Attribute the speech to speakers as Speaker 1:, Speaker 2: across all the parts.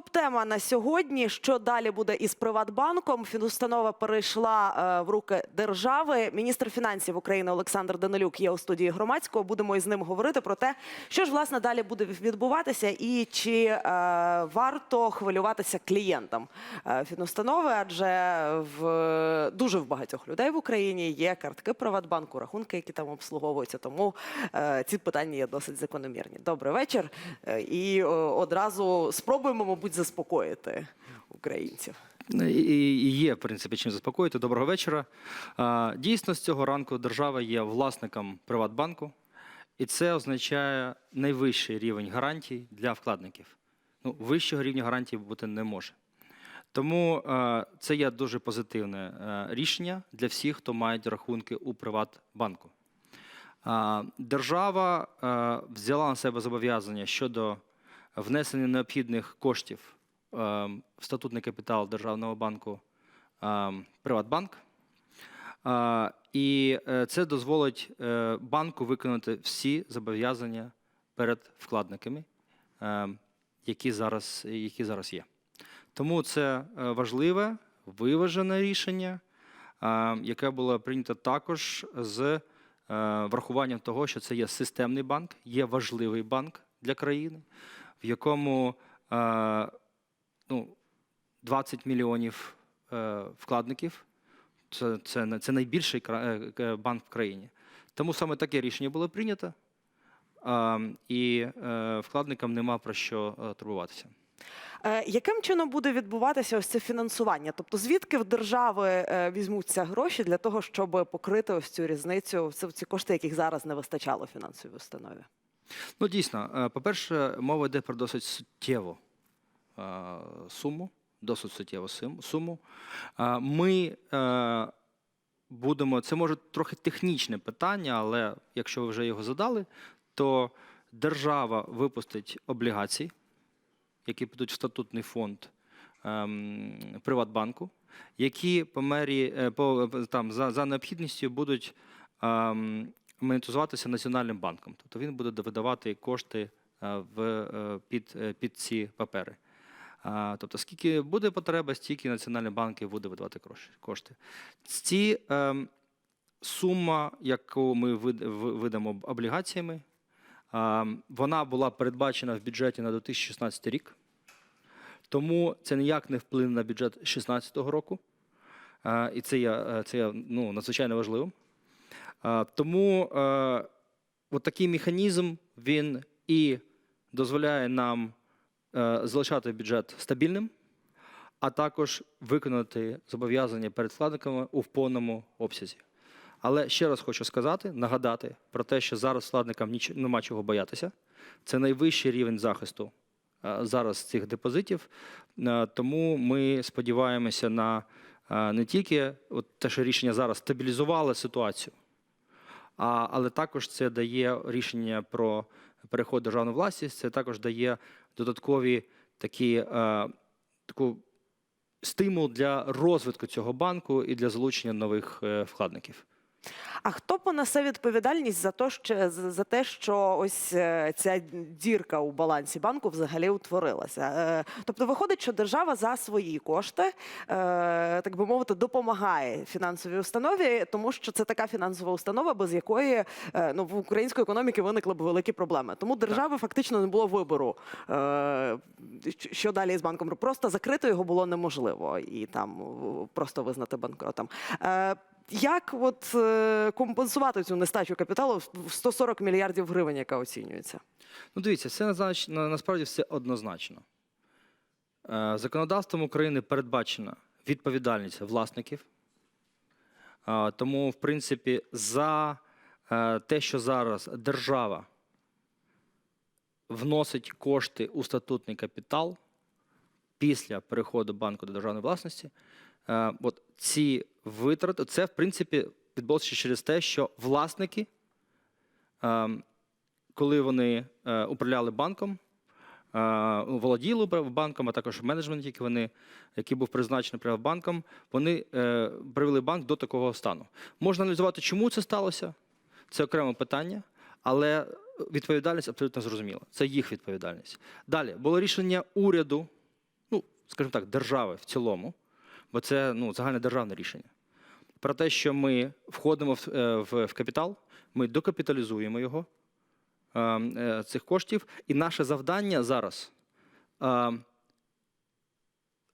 Speaker 1: Топ-тема на сьогодні. Що далі буде із Приватбанком? Фінустанова перейшла е, в руки держави. Міністр фінансів України Олександр Данилюк є у студії громадського. Будемо із ним говорити про те, що ж власне далі буде відбуватися, і чи е, варто хвилюватися клієнтам е, фінустанови, адже в дуже в багатьох людей в Україні є картки Приватбанку, рахунки, які там обслуговуються. Тому е, ці питання є досить закономірні. Добрий вечір. Е, І о, одразу спробуємо, мабуть, заспокоїти українців.
Speaker 2: Ну, І, є, в принципі, чим заспокоїти. Доброго вечора. Дійсно, з цього ранку держава є власником Приватбанку, і це означає найвищий рівень гарантій для вкладників. Ну, вищого рівня гарантій бути не може. Тому це є дуже позитивне е, рішення для всіх, хто має рахунки у Приватбанку. Держава е, взяла на себе зобов'язання щодо внесення необхідних коштів е, в статутний капітал Державного банку е, Приватбанк. Е, І е, це дозволить е, банку виконати всі зобов'язання перед вкладниками, е, які зараз, які зараз є. Тому це важливе, виважене рішення, яке було прийнято також з врахуванням того, що це є системний банк, є важливий банк для країни, в якому е, ну, 20 мільйонів е, вкладників. Це, це, це найбільший е, банк в країні. Тому саме таке рішення було прийнято, і вкладникам нема про що турбуватися.
Speaker 1: Яким чином буде відбуватися ось це фінансування? Тобто, звідки в держави візьмуться гроші для того, щоб покрити ось цю різницю, ці кошти, яких зараз не вистачало фінансовій установі?
Speaker 2: Ну, дійсно, е, по-перше, мова йде про досить суттєву е, суму. Досить суттєву суму. Е, Ми будемо, це може трохи технічне питання, але якщо ви вже його задали, то держава випустить облігації, які підуть в статутний фонд ем, Приватбанку, які по мері по там за, за необхідністю будуть ем, монетизуватися Національним банком. Тобто він буде видавати кошти е, в, е, під, е, під ці папери. Тобто, скільки буде потреба, стільки Національний банк і буде видавати кошти. Ці ем, сума, яку ми видамо облігаціями, ем, вона була передбачена в бюджеті на 2016 рік. Тому це ніяк не вплине на бюджет 2016 року. І це є, це є ну, надзвичайно важливим. Тому е, от такий механізм він і дозволяє нам е, залишати бюджет стабільним, а також виконати зобов'язання перед вкладниками у повному обсязі. Але ще раз хочу сказати, нагадати про те, що зараз вкладникам нема чого боятися. Це найвищий рівень захисту е, зараз цих депозитів. Тому ми сподіваємося на не тільки от те, що рішення зараз стабілізувало ситуацію, але також це дає рішення про переход державну власність, це також дає додаткові такі, е, таку стимул для розвитку цього банку і для залучення нових е, вкладників.
Speaker 1: А хто понесе відповідальність за те, що за те, що ось е, ця дірка у балансі банку взагалі утворилася? Е, Тобто, виходить, що держава за свої кошти, е, так би мовити, допомагає фінансовій установі, тому що це така фінансова установа, без якої ну в української економіки виникли б великі проблеми. Тому держави фактично не було вибору, що далі з банком. Просто закрити його було неможливо і там просто визнати банкротом. Як от е, компенсувати цю нестачу капіталу в 140 мільярдів гривень, яка оцінюється?
Speaker 2: Ну, дивіться, це насправді все однозначно. Е, Законодавством України передбачена відповідальність власників. Е, Тому, в принципі, за те, що зараз держава вносить кошти у статутний капітал після переходу банку до державної власності, от ці витрати, це, в принципі, відбулося через те, що власники ем, коли вони е, управляли банком, е, володіли банком, а також менеджмент, який вони, який був призначений Приватбанком, вони е, привели банк до такого стану. Можна аналізувати, чому це сталося. Це окреме питання, але відповідальність абсолютно зрозуміла. Це їх відповідальність. Далі було рішення уряду ну скажімо так, держави в цілому, бо це ну, загальне державне рішення. Про те, що ми входимо в, е, в, в капітал, ми докапіталізуємо його е, е, цих коштів, і наше завдання зараз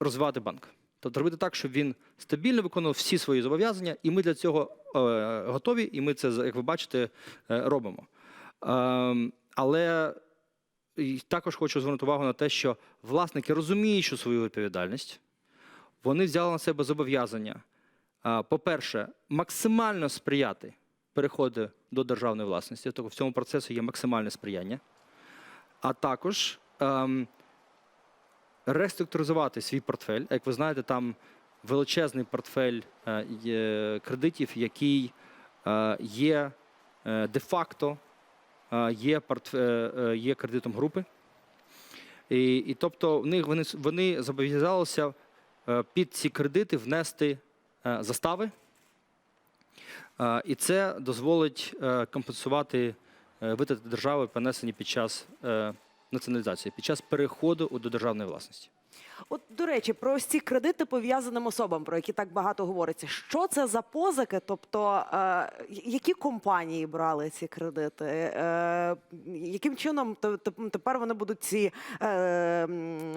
Speaker 2: розвивати банк. Тобто робити так, щоб він стабільно виконував всі свої зобов'язання, і ми для цього готові, і ми це, як ви бачите, робимо. Але також хочу звернути увагу на те, що власники розуміючи свою відповідальність, вони взяли на себе зобов'язання, по-перше, максимально сприяти переходу до державної власності, тобто в цьому процесу є максимальне сприяння, а також ем, реструктуризувати свій портфель. Як ви знаєте, там величезний портфель е, кредитів, який е, є е, де-факто е, є, е, е, є кредитом групи. І, і тобто вони, вони зобов'язалися під ці кредити внести е, застави. Е, І це дозволить е, компенсувати е, витрати держави, понесені під час е, націоналізації, під час переходу до державної власності.
Speaker 1: От, до речі, про ось ці кредити пов'язаним особам, про які так багато говориться. Що це за позики? Тобто, е, які компанії брали ці кредити? Е, яким чином те- те- тепер вони будуть ці е,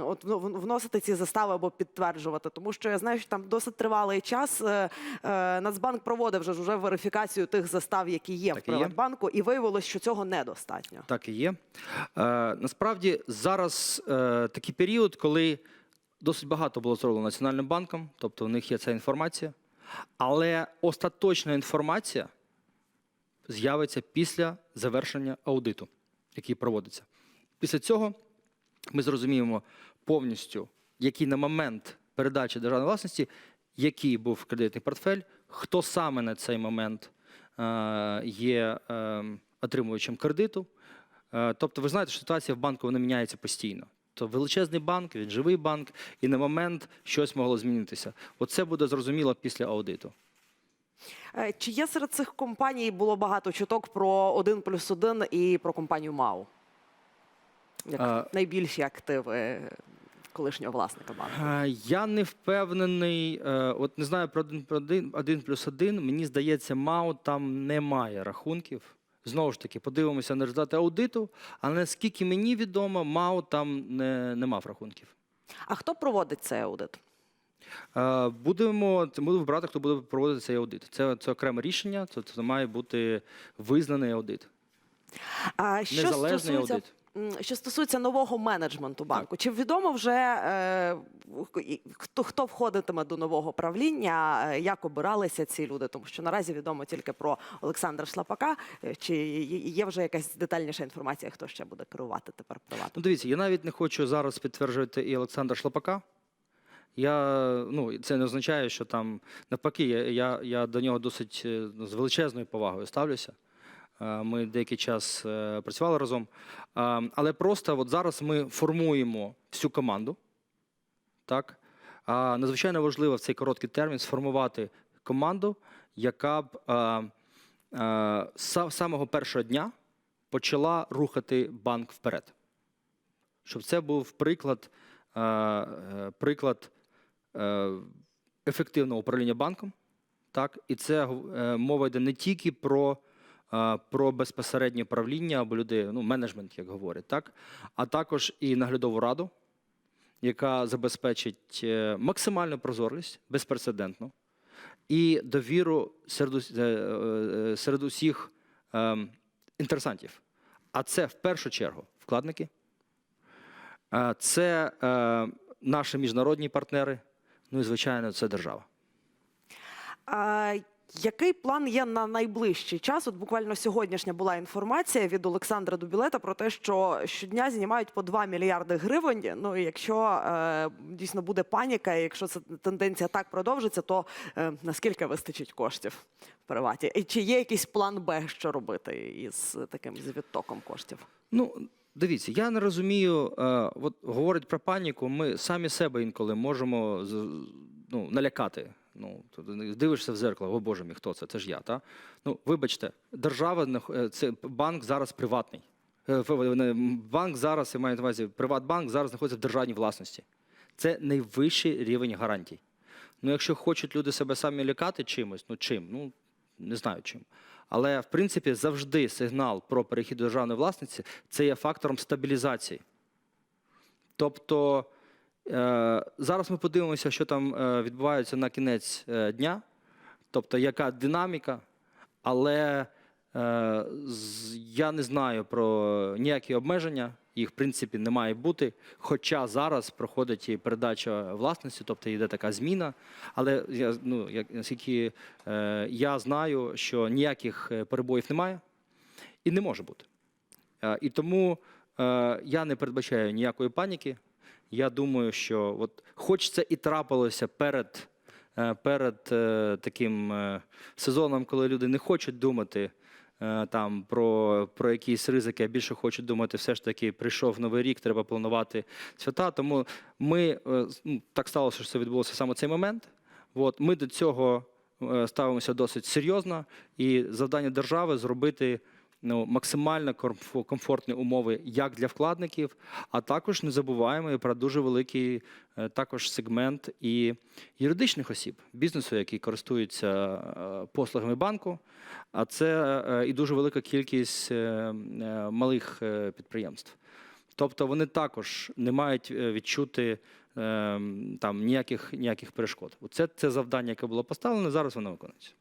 Speaker 1: от, ну, вносити ці застави або підтверджувати? Тому що я знаю, що там досить тривалий час е, е, Нацбанк проводив вже, ж уже верифікацію тих застав, які є
Speaker 2: Так
Speaker 1: в
Speaker 2: і.
Speaker 1: Приватбанку, і виявилось, що цього недостатньо.
Speaker 2: Так і є. Е, насправді зараз е, такий період, коли досить багато було зроблено Національним банком, тобто у них є ця інформація. Але остаточна інформація з'явиться після завершення аудиту, який проводиться. Після цього ми зрозуміємо повністю, який на момент передачі державної власності, який був кредитний портфель, хто саме на цей момент е, є е, отримувачем кредиту. Е, Тобто, ви знаєте, що ситуація в банку вона міняється постійно. То величезний банк, він живий банк, і на момент щось могло змінитися. Оце буде зрозуміло після аудиту.
Speaker 1: Е, Чи є серед цих компаній було багато чуток про 1 плюс 1 і про компанію МАУ? Як
Speaker 2: А-
Speaker 1: найбільші активи колишнього власника банку.
Speaker 2: Е, Я не впевнений. е, От не знаю про один, один, один плюс один. Мені здається, МАУ там немає рахунків. Знову ж таки, подивимося на результати аудиту. Але наскільки мені відомо, МАУ там не, не мав рахунків.
Speaker 1: А хто проводить цей аудит?
Speaker 2: Е, Будемо будемо вибирати, хто буде проводити цей аудит. Це, це окреме рішення. Це, це має бути визнаний аудит.
Speaker 1: А що
Speaker 2: Незалежний
Speaker 1: стосується,
Speaker 2: аудит.
Speaker 1: що стосується нового менеджменту банку, чи відомо вже е, хто, хто входитиме до нового правління, е, як обиралися ці люди? Тому що наразі відомо тільки про Олександра Шлапака. Е, Чи є- вже якась детальніша інформація, хто ще буде керувати тепер приватом?
Speaker 2: Ну, дивіться, я навіть не хочу зараз підтверджувати і Олександра Шлапака. Я, ну, це не означає, що там навпаки, я, я, я до нього досить е, з величезною повагою ставлюся. Ми деякий час працювали разом. Але просто от зараз ми формуємо всю команду. Так? А надзвичайно важливо в цей короткий термін сформувати команду, яка б з са- самого першого дня почала рухати банк вперед. Щоб це був приклад, е, приклад е, ефективного управління банком. Так? І це е, мова йде не тільки про, про безпосереднє правління або людей, ну, менеджмент, як говорять, так? а також і наглядову раду, яка забезпечить е, максимальну прозорість, безпрецедентну, і довіру серед, е, е, усіх е, інтересантів. А це в першу чергу вкладники, це наші міжнародні партнери, ну і звичайно, це держава.
Speaker 1: Який план є на найближчий час? От буквально сьогоднішня була інформація від Олександра Дубілета про те, що щодня знімають по 2 мільярди гривень. Ну і якщо е, дійсно буде паніка, і якщо ця тенденція так продовжиться, то е, наскільки вистачить коштів в приваті? І чи є якийсь план Б, що робити із таким з відтоком коштів?
Speaker 2: Ну, дивіться, я не розумію, е, от говорять про паніку, ми самі себе інколи можемо ну, налякати. Ну, дивишся в зеркало, о Боже мій, хто це? Це ж я. Та? Ну, вибачте, держава, це банк зараз приватний. Е, Банк зараз, я маю на увазі, Приватбанк зараз знаходиться в державній власності. Це найвищий рівень гарантій. Ну, якщо хочуть люди себе самі лякати чимось, ну чим? Ну не знаю чим. Але в принципі завжди сигнал про перехід до державної власниці це є фактором стабілізації. Тобто зараз ми подивимося, що там е, відбувається на кінець е, дня, тобто яка динаміка, але е, я не знаю про ніякі обмеження, їх в принципі не має бути. Хоча зараз проходить і передача власності, тобто йде така зміна. Але я, ну, наскільки е, я знаю, що ніяких е, перебоїв немає і не може бути. Е, І тому е, я не передбачаю ніякої паніки. Я думаю, що от, хоч це і трапилося перед, е, перед е, таким е, сезоном, коли люди не хочуть думати там, про, про якісь ризики, а більше хочуть думати, все ж таки прийшов новий рік, треба планувати свята. Тому ми так сталося, що це відбулося саме цей момент. От, ми до цього ставимося досить серйозно, і завдання держави зробити ну, максимально комфортні умови як для вкладників, а також не забуваємо і про дуже великий е, також сегмент і юридичних осіб бізнесу, які користуються е, послугами банку. А це е, і дуже велика кількість малих підприємств. Тобто вони також не мають відчути е, там ніяких, ніяких перешкод. Це, це завдання, яке було поставлено, зараз воно виконується.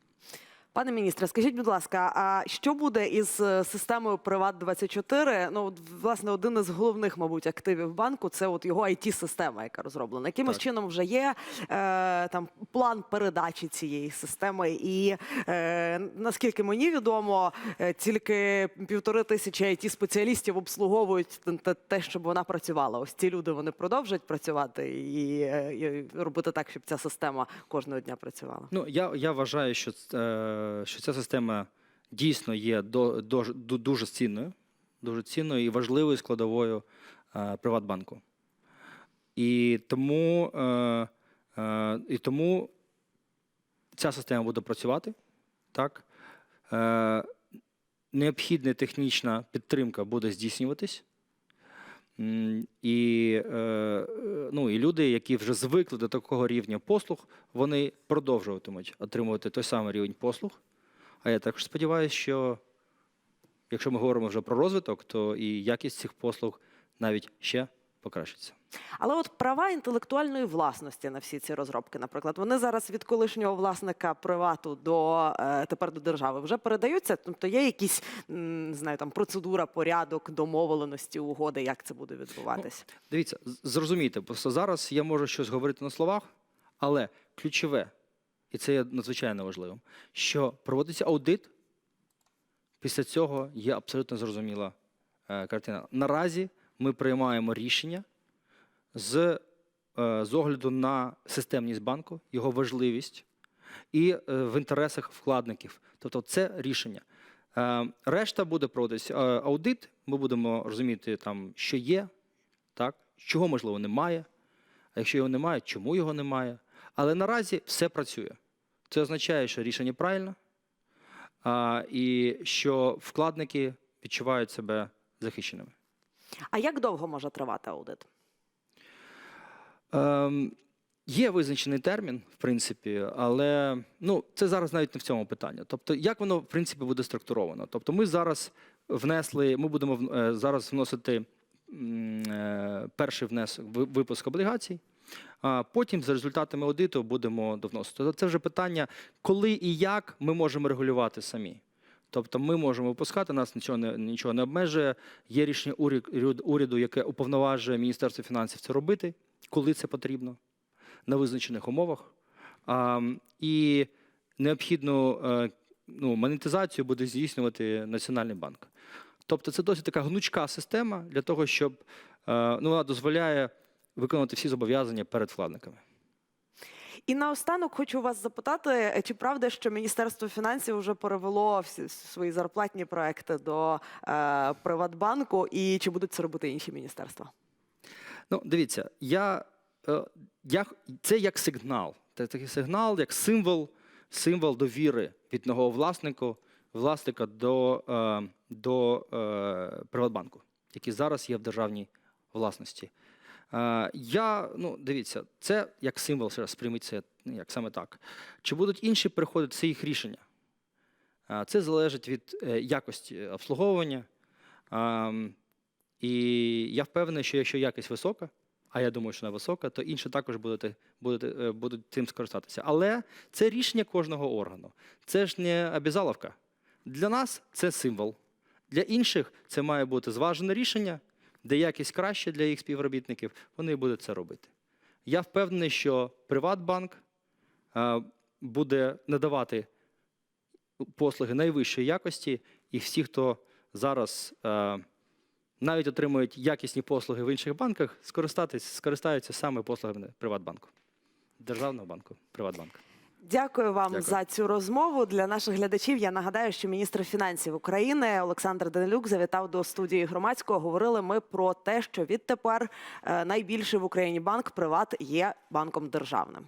Speaker 1: Пане міністре, скажіть, будь ласка, а що буде із е, системою Приват 24 Ну, от, власне, один із головних, мабуть, активів банку це от його it система яка розроблена. Якимось
Speaker 2: Так.
Speaker 1: чином вже є е, там план передачі цієї системи. І е, наскільки мені відомо, е, тільки півтори тисячі it спеціалістів обслуговують те- щоб вона працювала. Ось ці люди вони продовжать працювати і, е, і робити так, щоб ця система кожного дня працювала.
Speaker 2: Ну, я, я вважаю, що, е, що ця система дійсно є дуже цінною, дуже цінною і важливою складовою е, Приватбанку. І тому, е, е, і тому ця система буде працювати. Так? Необхідна технічна підтримка буде здійснюватись. І, е, е, ну, і люди, які вже звикли до такого рівня послуг, вони продовжуватимуть отримувати той самий рівень послуг. А я також сподіваюся, що якщо ми говоримо вже про розвиток, то і якість цих послуг навіть ще покращиться.
Speaker 1: Але от права інтелектуальної власності на всі ці розробки, наприклад, вони зараз від колишнього власника привату до е, тепер до держави вже передаються. Тобто є якісь не знаю, там процедура, порядок, домовленості, угоди, як це буде відбуватись.
Speaker 2: Дивіться, зрозумійте, просто зараз я можу щось говорити на словах, але ключове, і це є надзвичайно важливим, що проводиться аудит, після цього є абсолютно зрозуміла е, картина. Наразі ми приймаємо рішення з, е, з огляду на системність банку, його важливість і е, в інтересах вкладників. Тобто це рішення. Е, Решта буде проводитися аудит. Ми будемо розуміти, там, що є, так? чого можливо немає. А якщо його немає, чому його немає? Але наразі все працює. Це означає, що рішення правильне, і що вкладники відчувають себе захищеними.
Speaker 1: А як довго може тривати аудит?
Speaker 2: Ем, є визначений термін, в принципі, але ну, це зараз навіть не в цьому питання. Тобто, як воно в принципі буде структуровано? Тобто, ми зараз внесли, ми будемо е, зараз вносити е, перший внесок ви- випуск облігацій. А потім за результатами аудиту будемо довносити. Це вже питання, коли і як ми можемо регулювати самі. Тобто ми можемо випускати, нас нічого не, нічого не обмежує. Є рішення уряд- уряду, яке уповноважує Міністерство фінансів це робити, коли це потрібно, на визначених умовах. А, і необхідну е, ну, монетизацію буде здійснювати Національний банк. Тобто це досить така гнучка система для того, щоб е, ну, вона дозволяє виконувати всі зобов'язання перед вкладниками.
Speaker 1: І наостанок хочу вас запитати, чи правда, що Міністерство фінансів вже перевело всі свої зарплатні проекти до е, Приватбанку, і чи будуть це робити інші міністерства?
Speaker 2: Ну, дивіться, я, е, я, це як сигнал. Це такий сигнал, як символ, символ довіри від одного власнику, власника до, е, до е, Приватбанку, який зараз є в державній власності. Е, Я, ну, дивіться, це як символ, ще раз сприйміть це ну, як саме так. Чи будуть інші переходити, це їх рішення. Е, Це залежить від е, якості обслуговування. Ем, І я впевнений, що якщо якість висока, а я думаю, що вона висока, то інші також будуть, будуть, будуть цим скористатися. Але це рішення кожного органу. Це ж не обязаловка. Для нас це символ. Для інших це має бути зважене рішення, де якість краще для їх співробітників, вони будуть це робити. Я впевнений, що Приватбанк е, буде надавати послуги найвищої якості, і всі, хто зараз е, навіть отримують якісні послуги в інших банках, скористаються саме послугами Приватбанку, Державного банку, Приватбанку.
Speaker 1: Дякую вам
Speaker 2: Дякую.
Speaker 1: за цю розмову. Для наших глядачів я нагадаю, що міністр фінансів України Олександр Данилюк завітав до студії громадського. Говорили ми про те, що відтепер е, найбільший в Україні банк Приват є банком державним.